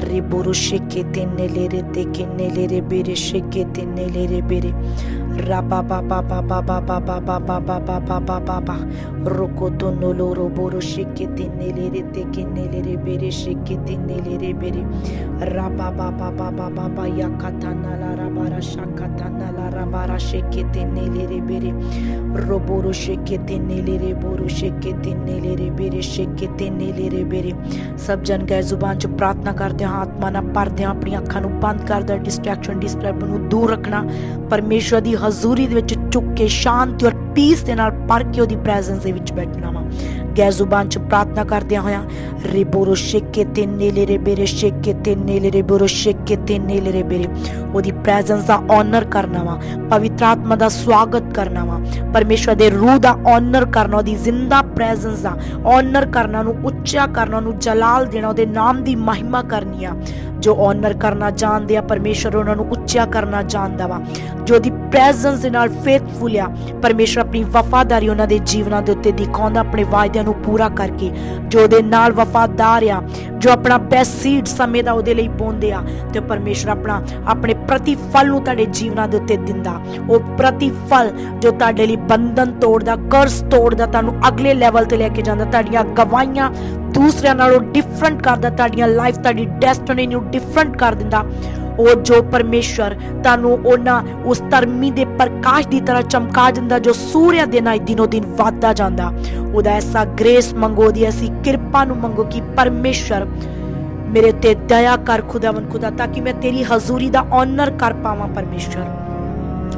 ਰਿਬੋਰੋ ਸ਼ੇਕੇ ਤੇ ਨੇਲੇ ਰੇ ਤੇ ਕੇ ਨੇਲੇ ਰੇ ਬੇਰੇ ਸ਼ੇਕੇ ਤੇ ਨੇਲੇ ਰੇ ਬੇਰੇ ਰਾਪਾ ਪਾ ਪਾ ਪਾ ਪਾ ਪਾ ਪਾ ਪਾ ਪਾ ਪਾ ਪਾ ਪਾ ਪਾ ਪਾ ਪਾ ਪਾ ਰੋਕੋ ਤੋਂ ਨੋਲੋ ਰੋਬੋਰੋ ਸ਼ੇਕੇ ਤੇ ਨੇਲੇ ਰੇ ਤੇ ਕੇ ਨੇਲੇ ਰੇ ਬੇਰੇ ਸ਼ੇਕੇ ਤੇ ਨੇਲੇ ਰੇ ਬੇਰੇ ਰਾਪਾ ਪਾ ਪਾ ਪਾ ਪਾ ਪਾ ਪਾ ਯਾ ਖਾਤਾ ਨਾਲਾ ਰਾਬਾਰਾ ਸ਼ਾਖਾਤਾ ਨਾਲਾ ਰਾਬਾਰਾ ਸ਼ੇਕੇ ਤੇ ਨੇਲੇ ਰੇ ਬੇਰੇ ਰੋਬੋਰੋ ਸ਼ੇਕੇ ਤੇ ਹਾਂ ਆਤਮਾ ਨਾਲ ਭਰਦੇ ਹਾਂ ਆਪਣੀਆਂ ਅੱਖਾਂ ਨੂੰ ਬੰਦ ਕਰ ਡਿਸਟਰੈਕਸ਼ਨ ਡਿਸਟਰਬ ਨੂੰ ਦੂਰ ਰੱਖਣਾ। ਪਰਮੇਸ਼ਵਰ ਦੀ ਹਜ਼ੂਰੀ ਦੇ ਵਿੱਚ ਚੁੱਕ ਕੇ ਸ਼ਾਂਤੀ ਔਰ ਪੀਸ ਦੇ ਨਾਲ ਭਰ ਕੇ ਉਹਦੀ ਪ੍ਰੈਜ਼ੈਂਸ ਦੇ ਵਿੱਚ ਬੈਠਣਾ ਵਾ। ਗੈਰ ਜ਼ੁਬਾਨ ਚ ਪ੍ਰਾਰਥਨਾ ਕਰਦਿਆਂ ਹੋਇਆਂ ਰਿਬੋਰੋ ਸ਼ੇਕੇ ਤੇ ਨੇਲੇ ਰੇ ਬੇਰੇ, ਸ਼ੇਕੇ ਤੇ ਨੇਲੇ ਰੇ ਬੋਰੋ, ਸ਼ੇਕੇ ਤੇ ਨੇਲੇ ਰੇ ਬੇਰੇ। ਉਹਦੀ ਪ੍ਰੈਜ਼ੈਂਸ ਦਾ ਆਨਰ ਕਰਨਾ ਵਾ ਪਵਿੱਤਰ ਆਤਮਾ ਦਾ ਸਵਾਗਤ ਕਰਨਾ ਵਾ। ਪਰਮੇਸ਼ਵਰ ਦੇ ਰੂਹ ਦਾ ਆਨਰ ਕਰਨਾ, ਉਹਦੀ ਜ਼ਿੰਦਾ ਪ੍ਰੈਜ਼ੈਂਸ ਦਾ ਆਨਰ ਕਰਨਾ ਨੂੰ ਉੱਚਾ ਕਰਨਾ ਨੂੰ ਜਲਾਲ ਦੇਣਾ, ਉਹਦੇ ਨਾਮ ਦੀ ਮਹਿਮਾ ਕਰਨੀ ਆ। ਜੋ ਆਨਰ ਕਰਨਾ ਜਾਣਦੇ ਆ ਪਰਮੇਸ਼ਰ ਉਹਨਾਂ ਨੂੰ ਉੱਚਾ ਕਰਨਾ ਜਾਣਦਾ ਵਾ। ਜੋ ਉਹਦੀ ਪ੍ਰੈਜ਼ੈਂਸ ਦੇ ਨਾਲ ਫੇਥਫੁਲ ਆ ਪਰਮੇਸ਼ਰ ਆਪਣੀ ਵਫਾਦਾਰੀ ਉਹਨਾਂ ਦੇ ਜੀਵਨਾਂ ਦੇ ਉੱਤੇ ਦਿਖਾਉਂਦਾ, ਆਪਣੇ ਵਾਅਦਿਆਂ ਨੂੰ ਪੂਰਾ ਕਰਕੇ। ਜੋ ਉਹਦੇ ਨਾਲ ਵਫਾਦਾਰ ਆ, ਜੋ ਆਪਣਾ ਬੈਸਟ ਸੀਡ ਸਮੇਂ ਦਾ ਉਹਦੇ ਲਈ ਪਾਉਂਦੇ ਆ, ਤੇ ਪਰਮੇਸ਼ਰ ਆਪਣਾ, ਆਪਣੇ ਪ੍ਰਤੀਫਲ ਨੂੰ ਤੁਹਾਡੇ ਜੀਵਨਾਂ ਦੇ ਉੱਤੇ ਦਿੰਦਾ। ਉਹ ਪ੍ਰਤੀਫਲ ਜੋ ਤੁਹਾਡੇ ਲਈ ਬੰਧਨ ਤੋੜਦਾ, ਕਰਜ਼ ਤੋੜਦਾ, ਤੁਹਾਨੂੰ ਅਗਲੇ ਲੈਵਲ ਤੇ ਲੈ ਕੇ ਜਾਂਦਾ। ਤੁਹਾਡੀਆਂ ਗਵਾਹੀਆਂ ਦੂਸਰਿਆਂ ਨਾਲੋਂ ਡਿਫਰੈਂਟ ਕਰਦਾ ਤੁਹਾਡੀਆਂ ਲਾਈਫ ਤੁਹਾਡੀ ਡੈਸਟੀਨੀ ਨੂੰ ਡਿਫਰੈਂਟ ਕਰ ਦਿੰਦਾ। ਉਹ ਜੋ ਪਰਮੇਸ਼ਰ ਤੁਹਾਨੂੰ ਉਹਨਾਂ ਉਸ ਧਰਮੀ ਦੇ ਪ੍ਰਕਾਸ਼ ਦੀ ਤਰ੍ਹਾਂ ਚਮਕਾ ਦਿੰਦਾ, ਜੋ ਸੂਰਿਆ ਦੇ ਨਾਲ ਦਿਨੋ ਦਿਨ ਵਧਦਾ ਜਾਂਦਾ। ਉਹਦਾ ਐਸਾ ਗ੍ਰੇਸ ਮੰਗੋ ਉਹਦੀ ਐਸੀ ਕਿਰਪਾ ਨੂੰ ਮੰਗੋ ਕਿ ਪਰਮੇਸ਼ਰ ਮੇਰੇ ਤੇ ਦਇਆ ਕਰ ਖੁਦਾਵੰ ਖੁਦਾ, ਤਾਂ ਕਿ ਮੈਂ ਤੇਰੀ ਹਜ਼ੂਰੀ ਦਾ ਆਨਰ ਕਰ ਪਾਵਾਂ ਪਰਮੇਸ਼ਰ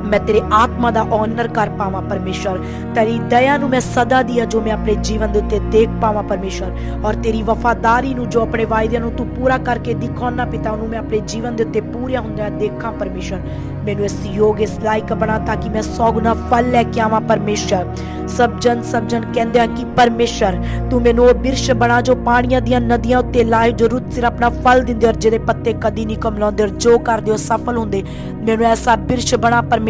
ਮੈਂ ਤੇਰੇ ਆਤਮਾ ਦਾ ਆਨਰ ਕਰ ਪਾਵਾਂ ਪਰਮੇਸ਼ਰ ਤੇਰੀ ਦਇਆ ਨੂੰ ਮੈਂ ਸਦਾ ਦੀ ਜੋ ਮੈਂ ਆਪਣੇ ਜੀਵਨ ਦੇ ਉੱਤੇ ਦੇਖ ਪਾਵਾਂ ਪਰਮੇਸ਼ਰ ਔਰ ਤੇਰੀ ਵਫਾਦਾਰੀ ਨੂੰ ਜੋ ਆਪਣੇ ਵਾਅਦਿਆਂ ਨੂੰ ਤੂੰ ਪੂਰਾ ਕਰਕੇ ਦਿਖਾਉਣਾ ਪਿਤਾ, ਉਹਨੂੰ ਮੈਂ ਆਪਣੇ ਜੀਵਨ ਦੇ ਉੱਤੇ ਪੂਰਿਆ ਹੁੰਦਾ ਦੇਖਾਂ ਪਰਮੇਸ਼ਰ ਮੈਨੂੰ ਇਸ ਯੋਗ, ਇਸ ਲਾਇਕ ਬਣਾ ਤਾਂ ਕਿ ਮੈਂ ਸੌ ਗੁਣਾ ਫਲ ਲੈ ਕੇ ਆਵਾਂ ਪਰਮੇਸ਼ਰ ਸਭ ਜਨ ਸਭ ਜਨ ਕਹਿੰਦੇ ਆ ਕਿ ਪਰਮੇਸ਼ਰ ਤੂੰ ਮੈਨੂੰ ਉਹ ਬਿਰਸ਼ ਬਣਾ ਜੋ ਪਾਣੀਆਂ ਦੀਆਂ ਨਦੀਆਂ ਉੱਤੇ ਲਾਏ, ਜੋ ਰੁੱਤ ਸਿਰ ਆਪਣਾ ਫਲ ਦਿੰਦੇ ਔਰ ਜਿਹਦੇ ਪੱਤੇ ਕਦੀ ਨਹੀਂ ਕਮਲਾਉਂਦੇ ਔਰ ਜੋ ਕਰਦੇ ਉਹ ਸਫਲ ਹੁੰਦੇ। ਮੈਨੂੰ ਐਸਾ ਬਿਰਸ਼ ਬਣਾ ਪਰਮੇਸ਼ਰ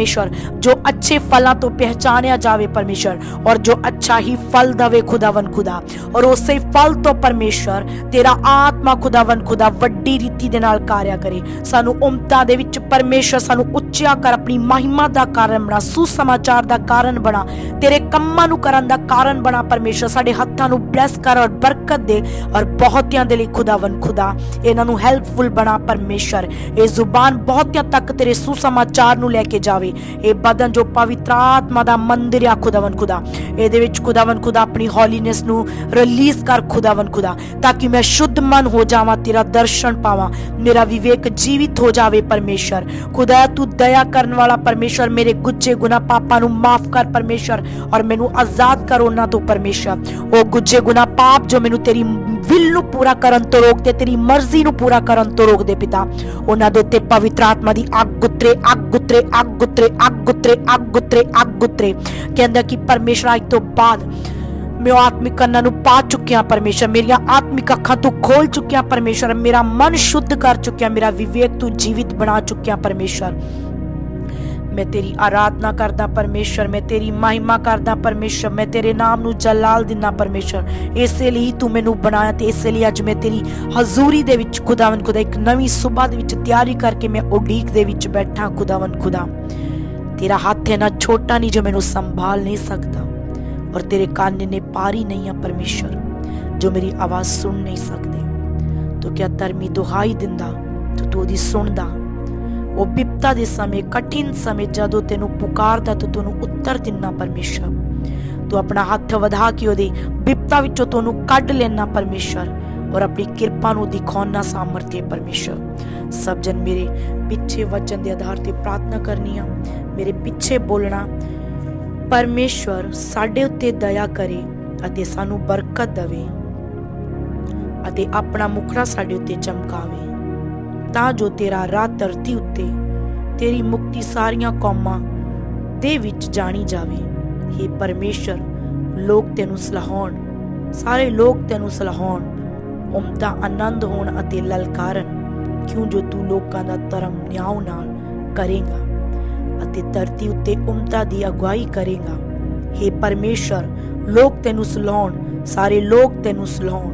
ਜੋ ਅੱਛੇ ਫਲਾਂ ਤੋਂ ਪਹਿਚਾਨਿਆ ਜਾਵੇ ਪਰਮੇਸ਼ਰ ਔਰ ਜੋ ਅੱਛਾ ਹੀ ਫਲ ਦਵੇ ਖੁਦਾਵੰ ਖੁਦਾ ਔਰ ਉਸੇ ਫਲ ਤੋਂ ਪਰਮੇਸ਼ਰ ਤੇਰਾ ਆਤਮਾ ਖੁਦਾਵੰ ਖੁਦਾ ਵੱਡੀ ਰੀਤੀ ਦੇ ਨਾਲ ਕਾਰਿਆ ਕਰੇ। ਸਾਨੂੰ ਉਮਤਾਂ ਦੇ ਵਿੱਚ ਪਰਮੇਸ਼ਰ ਸਾਨੂੰ ਉੱਚਾ ਕਰ ਆਪਣੀ ਮਹਿਮਾ ਦਾ ਕਾਰਨ ਬਣਾ, ਸੁਸਮਾਚਾਰ ਦਾ ਕਾਰਨ ਬਣਾ, ਤੇਰੇ ਕੰਮਾਂ ਨੂੰ ਕਰਨ ਦਾ ਕਾਰਨ ਬਣਾ ਪਰਮੇਸ਼ਰ ਸਾਡੇ ਹੱਥਾਂ ਨੂੰ ਬਲੈਸ ਕਰ ਔਰ ਬਰਕਤ ਦੇ ਔਰ ਬਹੁਤਿਆਂ ਦੇ ਲਈ ਖੁਦਾਵੰ ਖੁਦਾ। ਇਹਨਾਂ ਨੂੰ ਹੈਲਪਫੁਲ ਬਣਾ ਪਰਮੇਸ਼ਰ ਇਹ ਜ਼ੁਬਾਨ ਬਹੁਤਿਆਂ ਤੱਕ ਤੇਰੇ ਸੁਸਮਾਚਾਰ ਨੂੰ ਲੈ ਕੇ ਜਾਵੇ। ਇਹ ਬਦਨ ਜੋ ਪਵਿੱਤਰ ਆਤਮਾ ਦਾ ਮੰਦਿਰ ਆ ਖੁਦਾਵੰ ਖੁਦਾ। ਇਹਦੇ ਵਿੱਚ ਖੁਦਾਵੰ ਖੁਦਾ ਆਪਣੀ ਹੌਲੀਨੈਸ ਨੂੰ ਰਿਲੀਜ਼ ਕਰ ਖੁਦਾਵੰ ਖੁਦਾ, ਤਾਂ ਕਿ ਮੈਂ ਸ਼ੁੱਧ ਮਨ ਹੋ ਜਾਵਾਂ, ਤੇਰਾ ਦਰਸ਼ਨ ਪਾਵਾਂ, ਮੇਰਾ ਵਿਵੇਕ ਜੀਵਿਤ ਹੋ ਜਾਵੇ ਪਰਮੇਸ਼ਰ। ਖੁਦਾ, ਤੂੰ ਦਇਆ ਕਰਨ ਵਾਲਾ ਪਰਮੇਸ਼ਰ, ਮੇਰੇ ਗੁੱਜੇ ਗੁਨਾ ਪਾਪਾਂ ਨੂੰ ਮਾਫ ਕਰ ਪਰਮੇਸ਼ਰ, ਔਰ ਮੈਨੂੰ ਆਜ਼ਾਦ ਕਰ ਉਹਨਾਂ ਤੋਂ ਪਰਮੇਸ਼ਰ। ਉਹ ਗੁੱਜੇ ਗੁਨਾ ਪਾਪ ਜੋ ਮੈਨੂੰ ਤੇਰੀ ਵਿਲ ਨੂੰ ਪੂਰਾ ਕਰਨ ਤੋਂ ਰੋਕਦੇ, ਤੇਰੀ ਮਰਜ਼ੀ ਨੂੰ ਪੂਰਾ ਕਰਨ ਤੋਂ ਰੋਕਦੇ ਪਿਤਾ। ਉਹਨਾਂ ਦੇ ਉੱਤੇ ਪਵਿੱਤਰ ਆਤਮਾ ਦੀ ਅੱਗ ਗੁੱਤਰੇ ਅੱਗ ਗੁੱਤਰੇ ਅੱਗ ਗੁੱਤਰੇ ਅੱਗ ਗੁੱਤਰੇ ਅੱਗ ਗੁੱਤਰੇ ਅੱਗ ਗੁੱਤਰੇ ਕਹਿੰਦਾ ਕਿ ਪਰਮੇਸ਼ਰ ਅੱਜ ਤੋਂ ਬਾਅਦ ਮੈਂ ਆਤਮਿਕ ਕੰਨਾਂ ਨੂੰ ਪਾ ਚੁੱਕਿਆ ਪਰਮੇਸ਼ਰ। ਮੇਰੀਆਂ ਆਤਮਿਕ ਅੱਖਾਂ ਤੂੰ ਖੋਲ ਚੁੱਕਿਆ ਪਰਮੇਸ਼ਰ। ਮੇਰਾ ਮਨ ਸ਼ੁੱਧ ਕਰ ਚੁੱਕਿਆ। ਮੇਰਾ ਵਿਵੇਕ ਤੂੰ ਜੀਵਿਤ ਬਣਾ ਚੁੱਕਿਆ ਪਰਮੇਸ਼ਰ। ਮੈਂ ਤੇਰੀ ਆਰਾਧਨਾ ਕਰਦਾ ਪਰਮੇਸ਼ਰ। ਮੈਂ ਤੇਰੀ ਮਹਿਮਾ ਕਰਦਾ ਪਰਮੇਸ਼ਰ। ਮੈਂ ਤੇਰੇ ਨਾਮ ਨੂੰ ਜਲਾਲ ਦਿੰਦਾ ਪਰਮੇਸ਼ਰ। ਇਸੇ ਲਈ ਤੂੰ ਮੈਨੂੰ ਬਣਾਇਆ ਤੇ ਇਸੇ ਲਈ ਅੱਜ ਮੈਂ ਤੇਰੀ ਹਜ਼ੂਰੀ ਦੇ ਵਿੱਚ ਖੁਦਾਵੰ ਖੁਦਾ ਇੱਕ ਨਵੀਂ ਸਵੇਰ ਦੇ ਵਿੱਚ ਤਿਆਰੀ ਕਰਕੇ ਮੈਂ ਉਡੀਕ ਦੇ ਵਿੱਚ ਬੈਠਾ ਖੁਦਾਵੰ ਖੁਦਾ। ਤੇਰਾ ਹੱਥ ਹੈ ਛੋਟਾ ਨਹੀਂ ਜੋ ਮੈਨੂੰ ਸੰਭਾਲ ਨਹੀਂ ਸਕਦਾ। ਔਰ ਤੇਰੇ ਕੰਨ ਨੇ ਪਾਰੀ ਨਹੀਂ ਆ ਪਰਮੇਸ਼ਰ, ਜੋ ਮੇਰੀ ਆਵਾਜ਼ ਸੁਣ ਨਹੀਂ ਸਕਦੇ। ਤੂੰ ਕਿਆ ਧਰਮੀ ਦੁਹਾਈ ਦਿੰਦਾ, ਤੂੰ ਤੂੰ ਉਹਦੀ ਸੁਣਦਾ। ਉਹ ਬਿਪਤਾ ਦੇ ਸਮੇਂ, ਕਠਿਨ ਸਮੇਂ ਜਦੋਂ ਤੈਨੂੰ ਪੁਕਾਰਦਾ, ਤੂੰ ਤੈਨੂੰ ਉੱਤਰ ਦਿੰਨਾ ਪਰਮੇਸ਼ਰ। ਤੂੰ ਆਪਣਾ ਹੱਥ ਵਧਾ ਕੇ ਉਹਦੀ ਬਿਪਤਾ ਵਿੱਚੋਂ ਤੁਹਾਨੂੰ ਕੱਢ ਲੈਣਾ ਪਰਮੇਸ਼ਰ। ਔਰ ਆਪਣੀ ਕਿਰਪਾ ਨੂੰ ਦਿਖਾਉਣਾ ਸਾਮਰਥ्य ਪਰਮੇਸ਼ਰ। ਸਭ ਜਨ ਮੇਰੇ ਪਿੱਛੇ ਵਚਨ ਦੇ ਆਧਾਰ ਤੇ ਪ੍ਰਾਰਥਨਾ ਕਰਨੀ ਆ। ਮੇਰੇ ਪਿੱਛੇ ਬੋਲਣਾ। ਪਰਮੇਸ਼ਵਰ ਸਾਡੇ ਉੱਤੇ ਦਇਆ ਕਰੇ ਅਤੇ ਸਾਨੂੰ ਬਰਕਤ ਦੇਵੇ ਅਤੇ ਆਪਣਾ ਮੁਖੜਾ ਸਾਡੇ ਉੱਤੇ ਚਮਕਾਵੇ। ਤਾਂ ਜੋ ਤੇਰਾ ਰਾਹ ਧਰਤੀ ਉੱਤੇ ਤੇਰੀ ਮੁਕਤੀ ਸਾਰੀਆਂ ਕੌਮਾਂ ਦੇ ਵਿੱਚ ਜਾਣੀ ਜਾਵੇ। हे ਪਰਮੇਸ਼ਰ ਲੋਕ ਤੈਨੂੰ ਸਲਾਹਣ, ਸਾਰੇ ਲੋਕ ਤੈਨੂੰ ਸਲਾਹਣ। ਉਮਦਾ ਆਨੰਦ ਹੋਣ ਅਤੇ ਲਲਕਾਰਨ ਕਿਉਂ ਜੋ ਤੂੰ ਲੋਕਾਂ ਦਾ ਧਰਮ ਨਿਆਂ ਨਾਲ ਕਰੇਗਾ? ਅਤੇ ਧਰਤੀ ਉੱਤੇ ਉਮਤਾ ਦੀ ਅਗਵਾਈ ਕਰੇਗਾ। हे ਪਰਮੇਸ਼ਰ, ਲੋਕ ਤੈਨੂੰ ਸਲਾਹਣ ਸਾਰੇ ਲੋਕ ਤੈਨੂੰ ਸਲਾਹਣ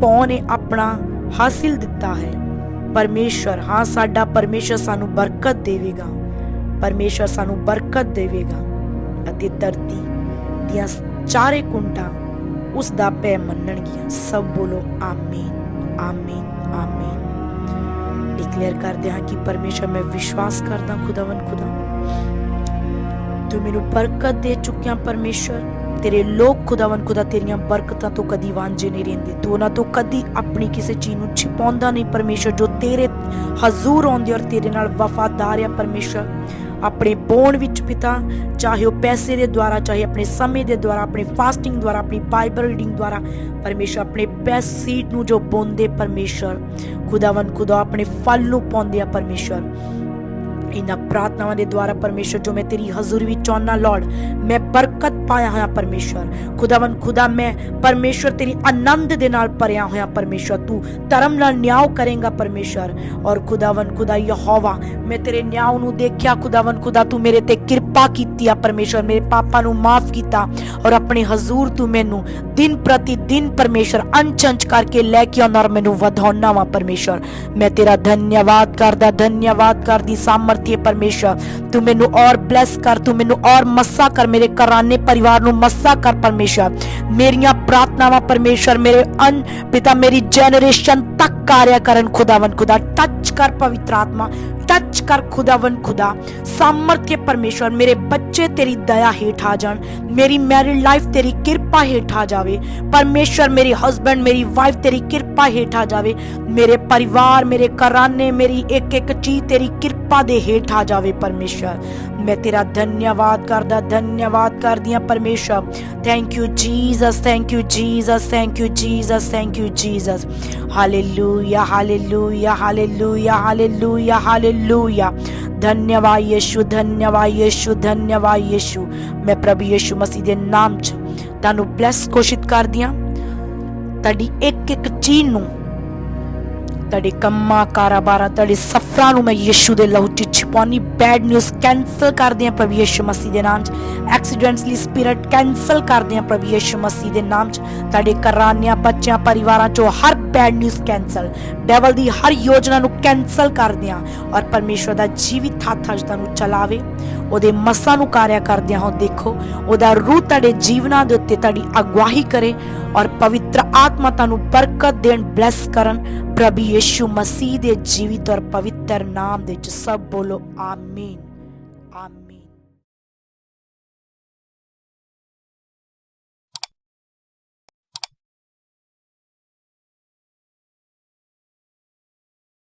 ਪੌ ਨੇ ਆਪਣਾ ਹਾਸਿਲ ਦਿੱਤਾ ਹੈ। ਪਰਮੇਸ਼ਰ, ਹਾਂ, ਸਾਡਾ ਪਰਮੇਸ਼ਰ ਸਾਨੂੰ ਬਰਕਤ ਦੇਵੇਗਾ। ਪਰਮੇਸ਼ਰ ਸਾਨੂੰ ਬਰਕਤ ਦੇਵੇਗਾ ਅਤੇ ਧਰਤੀ ਦੀਆਂ ਚਾਰੇ ਕੁੰਟਾਂ ਉਸ ਦਾ ਪੈ ਮੰਨਣਗੀਆਂ। ਸਭ ਬੋਲੋ, ਆਮੀਨ ਆਮੀਨ ਆਮੀਨ। ਡਿਕਲੇਅਰ ਕਰਦੇ ਹਾਂ ਕਿ ਪਰਮੇਸ਼ਰ ਮੈਂ ਵਿਸ਼ਵਾਸ ਕਰਦਾ ਖੁਦਾਵੰ ਖੁਦਾ ਤੂੰ ਮੈਨੂੰ ਬਰਕਤ ਦੇ ਚੁੱਕਿਆ ਪਰਮੇਸ਼ਰ ਤੇਰੇ ਲੋਕ ਖੁਦਾਵੰ ਖੁਦਾ ਤੇਰੀਆਂ ਬਰਕਤਾਂ ਤੋਂ ਕਦੀ ਵਾਂਝੇ ਨਹੀਂ ਰਹਿੰਦੇ ਤੂੰ ਉਹਨਾਂ ਤੋਂ ਕਦੀ ਆਪਣੀ ਕਿਸੇ ਚੀਜ਼ ਨੂੰ ਛਿਪਾਉਂਦਾ ਨਹੀਂ ਪਰਮੇਸ਼ਰ ਜੋ ਤੇਰੇ ਹਜ਼ੂਰ ਆਉਂਦੇ ਔਰ ਤੇਰੇ ਨਾਲ ਵਫਾਦਾਰ ਆ ਪਰਮੇਸ਼ਰ ਆਪਣੇ ਬੋਣ ਵਿੱਚ ਪਿਤਾ ਚਾਹੇ ਉਹ ਪੈਸੇ ਦੇ ਦੁਆਰਾ ਚਾਹੇ ਆਪਣੇ ਸਮੇਂ ਦੇ ਦੁਆਰਾ ਆਪਣੇ ਫਾਸਟਿੰਗ ਦੁਆਰਾ ਆਪਣੀ ਬਾਈਬਲ ਰੀਡਿੰਗ ਦੁਆਰਾ ਪਰਮੇਸ਼ਰ ਆਪਣੇ ਬੈਸਟ ਸੀਡ ਨੂੰ ਜੋ ਬੋਂਦੇ ਪਰਮੇਸ਼ਰ ਖੁਦਾਵੰ ਖੁਦਾ ਆਪਣੇ ਫਲ ਨੂੰ ਪਾਉਂਦੇ ਆ ਪਰਮੇਸ਼ਰ ਇਹਨਾਂ ਪ੍ਰਾਰਥਨਾਵਾਂ ਦੇ ਦੁਆਰਾ ਪਰਮੇਸ਼ਰ, ਜੋ ਮੈਂ ਤੇਰੀ ਹਜ਼ੂਰੀ ਵਿੱਚ ਆਉਣਾ ਲਾਰਡ ਮੈਂ ਬਰਕਤ ਪਾਇਆ ਹੋਇਆ ਪਰਮੇਸ਼ਰ। ਖੁਦਾਵੰ ਖੁਦਾ, ਮੈਂ ਪਰਮੇਸ਼ਰ ਤੇਰੀ ਆਨੰਦ ਦੇ ਨਾਲ ਭਰਿਆ ਹੋਇਆ ਪਰਮੇਸ਼ਰ। ਤੂੰ ਧਰਮ ਨਾਲ ਨਿਆਂ ਕਰੇਗਾ ਪਰਮੇਸ਼ਰ। ਔਰ ਖੁਦਾਵੰ ਖੁਦਾ ਯਹੋਵਾ, ਮੈਂ ਤੇਰੇ ਨਿਆਂ ਨੂੰ ਦੇਖਿਆ। ਖੁਦਾਵੰ ਖੁਦਾ, ਤੂੰ ਮੇਰੇ ਤੇ ਕਿਰਪਾ ਕੀਤੀ ਆ ਪਰਮੇਸ਼ਰ। ਮੇਰੇ ਪਾਪਾਂ ਨੂੰ ਮਾਫ ਕੀਤਾ ਔਰ ਆਪਣੇ ਹਜ਼ੂਰ ਤੂੰ ਮੈਨੂੰ ਦਿਨ ਪ੍ਰਤੀ ਦਿਨ ਪਰਮੇਸ਼ਰ ਅੰਚ-ਅੰਚ ਕਰਕੇ ਲੈ ਕੇ ਆਉਣਾ ਔਰ ਮੈਨੂੰ ਵਧਾਉਣਾ ਵਾ ਪਰਮੇਸ਼ਰ। ਮੈਂ ਤੇਰਾ ਧੰਨਵਾਦ ਕਰਦਾ, ਧੰਨਵਾਦ ਕਰਦੀ ਸਾਮਰਥ ਸਾਮਰਥ्य ਪਰਮੇਸ਼ਰ। ਤੂੰ ਮੈਨੂੰ ਔਰ ਬਲੈਸ ਕਰ, ਤੂੰ ਮੈਨੂੰ ਔਰ ਮੱਸਾ ਕਰ, ਮੇਰੇ ਘਰਾਨੇ ਪਰਿਵਾਰ ਨੂੰ ਮੱਸਾ ਕਰ ਪਰਮੇਸ਼ਰ। ਮੇਰੀਆਂ ਪ੍ਰਾਰਥਨਾਵਾਂ ਪਰਮੇਸ਼ਰ, ਮੇਰੇ ਅਨ ਪਿਤਾ ਮੇਰੀ ਜਨਰੇਸ਼ਨ ਤੱਕ ਕਾਰਿਆ ਕਰਨ ਖੁਦਾਵੰ ਖੁਦਾ ਟੱਚ ਕਰ ਪਵਿੱਤਰ ਆਤਮਾ। ਟੱਚ ਕਰ ਖੁਦਾਵੰ ਖੁਦਾ ਸਾਮਰਥ्य ਪਰਮੇਸ਼ਰ ਮੇਰੇ ਬੱਚੇ ਤੇਰੀ ਦਇਆ ਹੇਠ ਆ ਜਾਣ ਮੇਰੀ ਮੈਰਿਡ ਲਾਈਫ ਤੇਰੀ ਕਿਰਪਾ ਹੇਠ ਆ ਜਾਵੇ ਪਰਮੇਸ਼ਰ ਮੇਰੀ ਹਸਬੰਡ ਮੇਰੀ ਵਾਈਫ ਤੇਰੀ ਕਿਰਪਾ ਹੇਠ ਆ ਜਾਵੇ ਮੇਰੇ ਪਰਿਵਾਰ ਮੇਰੇ ਘਰਾਨੇ ਮੇਰੀ ਇੱਕ ਇੱਕ ਚੀਜ਼ ਤੇਰੀ ਕਿਰਪਾ ਦੇ ਹੇਠ ਆ ਜਾਵੇ ਪਰਮੇਸ਼ਰ ਮੈਂ ਤੇਰਾ ਧੰਨਵਾਦ ਕਰਦਾ ਧੰਨਵਾਦ ਕਰਦੀ ਹਾਂ ਪਰਮੇਸ਼ਰ thank you Jesus thank you Jesus thank you Jesus thank you Jesus hallelujah hallelujah hallelujah hallelujah hallelujah ਧੰਨਵਾਦ ਯਿਸੂ ਧੰਨਵਾਦ ਯਿਸੂ ਧੰਨਵਾਦ ਯਿਸੂ ਮੈਂ ਪ੍ਰਭੂ ਯਿਸੂ ਮਸੀਹ ਦੇ ਨਾਮ 'ਚ ਤੁਹਾਨੂੰ ਬਲੈਸ ਘੋਸ਼ਿਤ ਕਰਦੀ ਹਾਂ ਤੁਹਾਡੀ ਇੱਕ ਇੱਕ ਚੀਜ਼ ਨੂੰ ਤੁਹਾਡੇ ਕੰਮਾਂ ਕਾਰੋਬਾਰਾਂ ਤੁਹਾਡੇ ਸਫਰਾਂ ਨੂੰ ਮੈਂ ਯਿਸੂ ਦੇ ਲਹੂ 'ਚ ਛਿਪਾਉਣੀ ਬੈਡ ਨਿਊਜ਼ ਕੈਨਸਲ ਕਰਦੇ ਹਾਂ ਪ੍ਰਭੂ ਯਿਸੂ ਮਸੀਹ ਦੇ ਨਾਮ 'ਚ ਐਕਸੀਡੈਂਟਲੀ ਸਪਿਰਿਟ ਕੈਨਸਲ ਕਰਦੇ ਹਾਂ ਪ੍ਰਭੂ ਯਿਸੂ ਮਸੀਹ ਦੇ ਨਾਮ 'ਚ ਤੁਹਾਡੇ ਘਰਾਨਿਆਂ ਬੱਚਿਆਂ ਪਰਿਵਾਰਾਂ 'ਚੋਂ ਹਰ ਬੈਡ ਨਿਊਜ਼ ਕੈਨਸਲ ਡੈਵਲ ਦੀ ਹਰ ਯੋਜਨਾ ਨੂੰ ਕੈਨਸਲ ਕਰਦੇ ਹਾਂ ਔਰ ਪਰਮੇਸ਼ਵਰ ਦਾ ਜੀਵਿਤ ਹੱਥ ਅੱਜ ਤੁਹਾਨੂੰ ਚਲਾਵੇ ਉਹਦੇ ਮਸਾਂ ਨੂੰ ਕਾਰਿਆ ਕਰਦਿਆਂ ਹੋ ਦੇਖੋ ਉਹਦਾ ਰੂਹ ਤੁਹਾਡੇ ਜੀਵਨਾਂ ਦੇ ਉੱਤੇ ਤੁਹਾਡੀ ਅਗਵਾਹੀ ਕਰੇ ਔਰ ਪਵਿੱਤਰ ਆਤਮਾ ਤੁਹਾਨੂੰ ਬਰਕਤ ਦੇਣ ਬਲੈਸ ਕਰਨ। ਪ੍ਰਭੂ ਯਿਸੂ ਮਸੀਹ ਦੇ ਜੀਵਿਤ ਔਰ ਪਵਿੱਤਰ ਨਾਮ ਦੇ ਵਿੱਚ ਸਭ ਬੋਲੋ, ਆਮੀਨ।